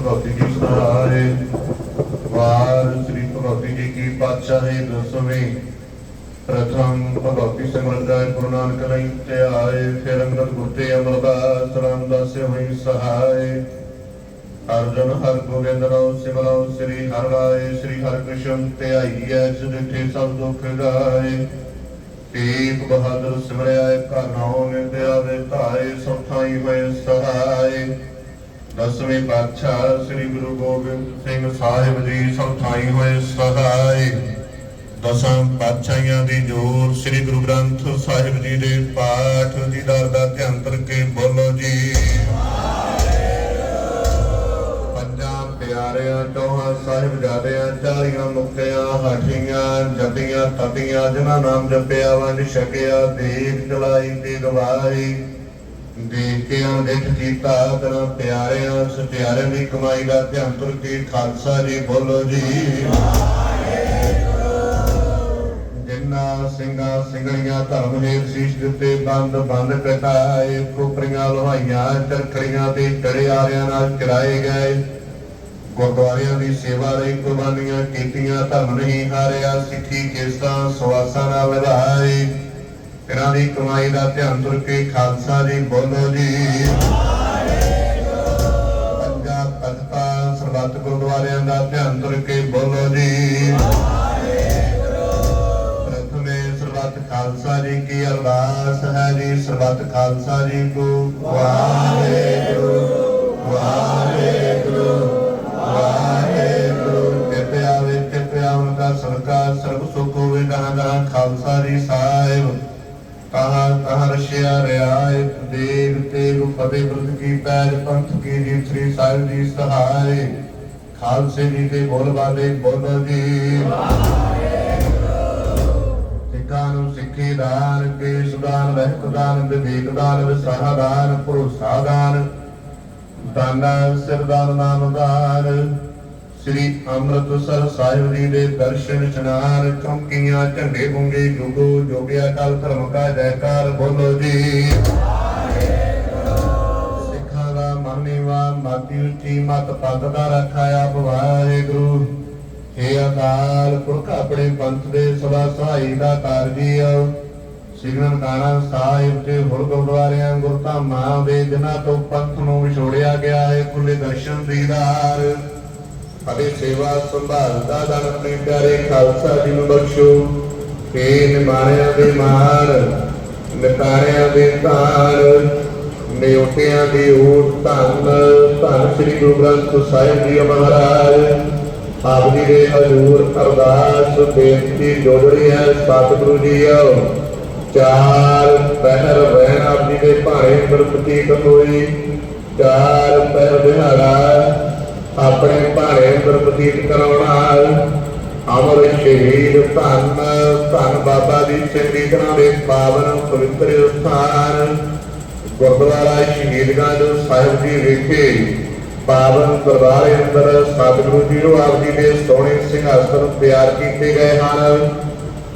ਭਗਵਤੀ ਜੀ ਸਹਾਰੇ ਵਾਰ ਸ੍ਰੀ ਭਗਵਤੀ ਜੀ ਕੀ ਪਾਤਸ਼ਾਹੀ ਦਸਵੇਂ ਪ੍ਰਥਮ ਭਗਵਤੀ ਸਿਮਰਨ ਦਾ ਗੁਰੂ ਨਾਨਕ ਤੇ ਆਏ ਫਿਰ ਅੰਗਦ ਗੁੱਤੇ ਅਮਰਦਾਸ ਰਾਮਦਾਸ ਹੋਈ ਸਹਾਏ। ਅਰਜਨ ਹਰ ਗੋਬਿੰਦ ਰਾਉ ਸਿਮਰਉ ਸ੍ਰੀ ਹਰਿ ਰਾਏ ਸ੍ਰੀ ਹਰਿ ਕ੍ਰਿਸ਼ਨ ਤੇ ਆਈਐ ਜਿਥੇ ਸਭ ਦੁੱਖ ਗਾਏ। ਤੇਗ ਬਹਾਦਰ ਸਿਮਰਿਆ ਘਰ ਨਾਉ ਨਿਤ ਆਵੇ ਧਾਏ ਸਭ ਹੋਏ ਸਹਾਏ। ਦਸਵੇਂ ਪਾਤਸ਼ਾਹ ਸ੍ਰੀ ਗੁਰੂ ਗੋਬਿੰਦ ਸਿੰਘ ਸਾਹਿਬ ਜੀ ਸਭ ਹੋਏ ਸਹਾਈ ਦਸਾਂ ਪਾਤਸ਼ਾਹਾਂ ਦੀ ਜੋਰ ਸ੍ਰੀ ਗੁਰੂ ਗ੍ਰੰਥ ਸਾਹਿਬ ਜੀ ਦੇ ਪਾਠ ਦੀਦਾਰ ਦਾ ਧਿਆਨ ਕਰਕੇ ਬੋਲੋ ਜੀ। ਪੰਜਾਂ ਪਿਆਰਿਆਂ, ਚੌਹਾਂ ਸਾਹਿਬਜ਼ਾਦਿਆਂ ਚਾਲੀਆਂ ਮੁਕਤਿਆਂ, ਹਾਠੀਆਂ ਜਪੀਆਂ ਤਪੀਆਂ ਜਿਨ੍ਹਾਂ ਨਾਮ ਜਪਿਆ, ਵੰਡ ਛਕਿਆ ਦੇਖ ਚਲਾਈ ਤੇ ਗਵਾਈ ਦੇਖ ਕੇ ਅਣਦੇਖ ਕੀਤਾ ਤੇਰਾ ਪਿਆਰਿਆਂ ਸਤਿਆਰਿਆਂ ਦੀ ਕਮਾਈ ਦਾ ਧਿਆਨ ਤੁਰ ਕੇ ਖਾਲਸਾ ਜੀ ਬੋਲੋ ਜੀ। ਜਿੰਨਾ ਸਿੰਘਾਂ ਸਿੰਘਣੀਆਂ ਧਰਮ ਨੇ ਸੀਸ ਦਿੱਤੇ, ਬੰਦ ਬੰਦ ਕਟਾਏ ਕੋਪਰੀਆਂ ਲੋਹਾਈਆਂ, ਚਰਖੜੀਆਂ ਤੇ ਚੜਿਆਰਿਆਂ ਨਾਲ ਚਰਾਏ ਗਏ। ਗੁਰਦੁਆਰਿਆਂ ਦੀ ਸੇਵਾ ਲਈ ਕੁਰਬਾਨੀਆਂ ਕੀਤੀਆਂ, ਧਰਮ ਨਹੀਂ ਹਾਰਿਆ, ਸਿੱਖੀ ਕੇਸਾਂ ਸਵਾਸਾਂ ਨਾਲ ਵਧਾਏ। ਇਹਨਾਂ ਦੀ ਕਮਾਈ ਦਾ ਧਿਆਨ ਤੁਰ ਕੇ ਖਾਲਸਾ ਜੀ ਬੋਲੋ ਜੀ। ਪੰਜਾਬ ਤਖਤਾਂ ਸਰਬੱਤ ਗੁਰਦੁਆਰਿਆਂ ਦਾ ਧਿਆਨ ਤੁਰ ਕੇ ਬੋਲੋ ਜੀ। ਪ੍ਰਥਮੇ ਸਰਬੱਤ ਖਾਲਸਾ ਜੀ ਕੀ ਅਰਦਾਸ ਹੈ ਜੀ, ਸਰਬੱਤ ਖਾਲਸਾ ਜੀ ਕੋ ਵਾਹਿਗੁਰੂ ਵਾਹਿਗੁਰੂ। ਤੇਗ ਫਤਿਹ ਕੀ ਪੈਜ ਪੰਥ ਕੀ ਜੀ ਸ੍ਰੀ ਸਾਹਿਬ ਜੀ ਸਹਾਰੇ ਖਾਲਸੇ ਜੀ ਦੇ ਬੋਲ ਬਾਲੇ ਬੋਲੋ ਜੀ। ਸਿੱਖਾਂ ਨੂੰ ਸਿੱਖੀ ਦਾਨ, ਕੇਸ ਦਾਨ ਰਹਿਤ ਦਾਨ, ਵਿਵੇਕ ਦਾਨ, ਵਿਸਾਹ ਦਾਨ, ਭਰੋਸਾ ਦਾਨ। ਦਾਨਾ ਸਿਰਦਾਨ ਨਾਮ ਦਾਨ। ਸ੍ਰੀ ਅੰਮ੍ਰਿਤਸਰ ਸਾਹਿਬ ਜੀ ਦੇ ਦਰਸ਼ਨ ਇਸ਼ਨਾਨ, ਚੌਂਕੀਆਂ, ਝੰਡੇ ਗੁੰਗੇ ਜੁਗੋ, ਜੋਗਿਆ, ਕਾਲ, ਧਰਮ ਕਾ ਜੈਕਾਰ, ਬੋਲੋ ਜੀ। ਨੀਵਾ ਉੱਚੀ ਮਤ ਪੱਗ ਦਾ ਆਪ ਵਾਹਿਗੁਰੂ। ਏ ਅਕਾਲ ਪੁਰਖ ਆਪਣੇ ਪੰਥ ਦੇ ਸਦਾ ਸਹਾਈ ਦਾ ਕਾਰਜੀਓ ਸਿਗਨਨ ਕਾਣਾ ਸਾਹਿਬ ਤੇ ਹੋਰ ਗੁਰਦੁਆਰਿਆਂ ਗੁਰਧਾਮਾਂ ਦੇ ਜਿਨ੍ਹਾਂ ਤੋਂ ਪੰਥ ਨੂੰ ਵਿਛੋੜਿਆ ਗਿਆ ਹੈ ਖੁੱਲੇ ਦਰਸ਼ਨ ਦੀਦਾਰ ਅਤੇ ਸੇਵਾ ਸੰਭਾਲ ਦਾ ਦਾਨ ਆਪਣੇ ਪਿਆਰੇ ਖਾਲਸਾ ਜੀ ਨੂੰ ਬਖਸ਼ੋ। ਏ ਨਿਮਾਣਿਆਂ ਦੇ ਮਾਣ, ਨਿਤਾਰਿਆਂ ਦੇ ਧਾਨ ਨਿਉਟਿਆਂ ਦੀ ਊਟ ਧੰਨ ਧੰਨ ਸ੍ਰੀ ਗੁਰੂ ਗ੍ਰੰਥ ਸਾਹਿਬ ਜੀ ਮਹਾਰਾਜ। ਆਪ ਜੀ ਦੇ ਹਜ਼ੂਰ ਅਰਦਾਸ, ਬੇਨਤੀ ਜੋੜੀ ਹੈ ਸਤਿਗੁਰੂ ਜੀਓ। ਚਾਰ ਪਹਿਰ ਰਹਿਣ ਆਪ ਜੀ ਦੇ ਭਾਣੇ ਪਰ ਪ੍ਰਤੀਤ ਹੋਈ ਚਾਰ ਪਹਿਰ ਦਿਹਾੜਾ ਆਪਣੇ ਭਾਣੇ ਪਰ ਕਰਾਉਣਾ। ਅਮਰ ਸ਼ਹੀਦ ਧੰਨ ਧੰਨ ਬਾਬਾ ਦੀ ਸਿੰਘ ਤਰ੍ਹਾਂ ਦੇ ਪਾਵਨ ਪਵਿੱਤਰ ਸਥਾਨ। ਗੁਰਦੁਆਰਾ ਸ਼ਹੀਦਗੰਜ ਸਾਹਿਬ ਜੀ ਵਿਖੇ ਪਾਵਨ ਦਰਬਾਰ ਅੰਦਰ ਸਤਿਗੁਰੂ ਜੀ ਨੂੰ ਆਪ ਜੀ ਦੇ ਸੋਹਣੇ ਸਿੰਘਾਸਨ ਤਿਆਰ ਕੀਤੇ ਗਏ ਹਨ।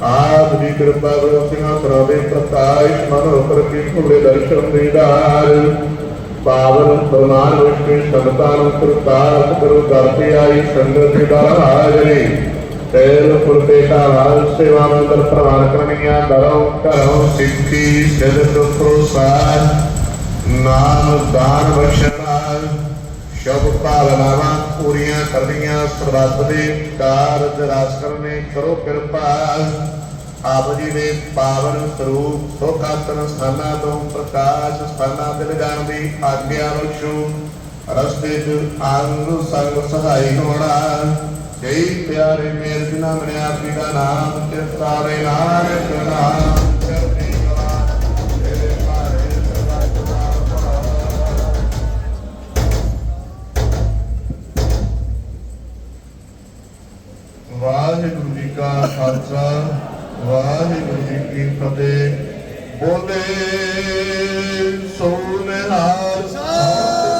ਆਪ ਦੀ ਕਿਰਪਾ ਕਰੋ ਸਿੰਘਾਸਨਾਂ ਦੇ ਪ੍ਰਕਾਸ਼ ਮਨ ਉਪਰ ਕੀ ਭੁਲੇ ਦਰਸ਼ਨ ਦੀਦਾਰ ਪਾਵਨ ਪ੍ਰਮਾਨ ਵਿਸ਼ੇ ਸੰਤਾਂ ਨੂੰ ਕਰਤਾਰ ਕਰੋ ਕਰਤੇ ਆਈ ਸੰਗਤ ਦੀ ਦਰ ਹਾਜ਼ਰੀ ਤੇਲ ਫੁਰਤੇ ਕਾ ਹਾਲ ਸੇਵਾ ਮੰਦਰ ਪ੍ਰਵਾਨ ਕਰਨੀਆਂ ਦਰੋਂ ਘਰੋਂ ਸਿੱਖੀ ਸਿਰਤ ਪ੍ਰੋਸਾਰ ਨਾਮ ਦਾਨ ਬਖਸ਼ਣਾ ਸ਼ਬ ਭਾਵਨਾਵਾਂ ਪੂਰੀਆਂ ਕਰਨੀਆਂ ਸਰਬੱਤ ਦੇ ਕਾਰਜ ਰਾਸ ਕਰਨੇ ਕਰੋ ਕਿਰਪਾ। ਆਪ ਜੀ ਦੇ ਪਾਵਨ ਸਰੂਪ ਸੋਖਾਸਨ ਸਥਾਨਾਂ ਤੋਂ ਪ੍ਰਕਾਸ਼ ਸਥਾਨਾਂ ਤੇ ਲਿਜਾਣ ਦੀ ਆਗਿਆ ਬਖਸ਼ੋ। ਰਸਤੇ 'ਚ ਅੰਗ ਸੰਗ ਸਹਾਈ ਹੋਣਾ। ਜੈ ਪਿਆਰੇ ਮੇਰ ਜਿਨਾ ਮਨਿਆ ਆਪ ਜੀ ਦਾ ਨਾਮ ਚਿਤਾਰੇ ਨਾਮ। ਚੜ੍ਹਦੀ ਵਾਹਿਗੁਰੂ ਜੀ ਕੀ ਫਤਿਹ ਬੋਲੇ ਸੋਨਿਹਾਰ ਸਾਹਿਬ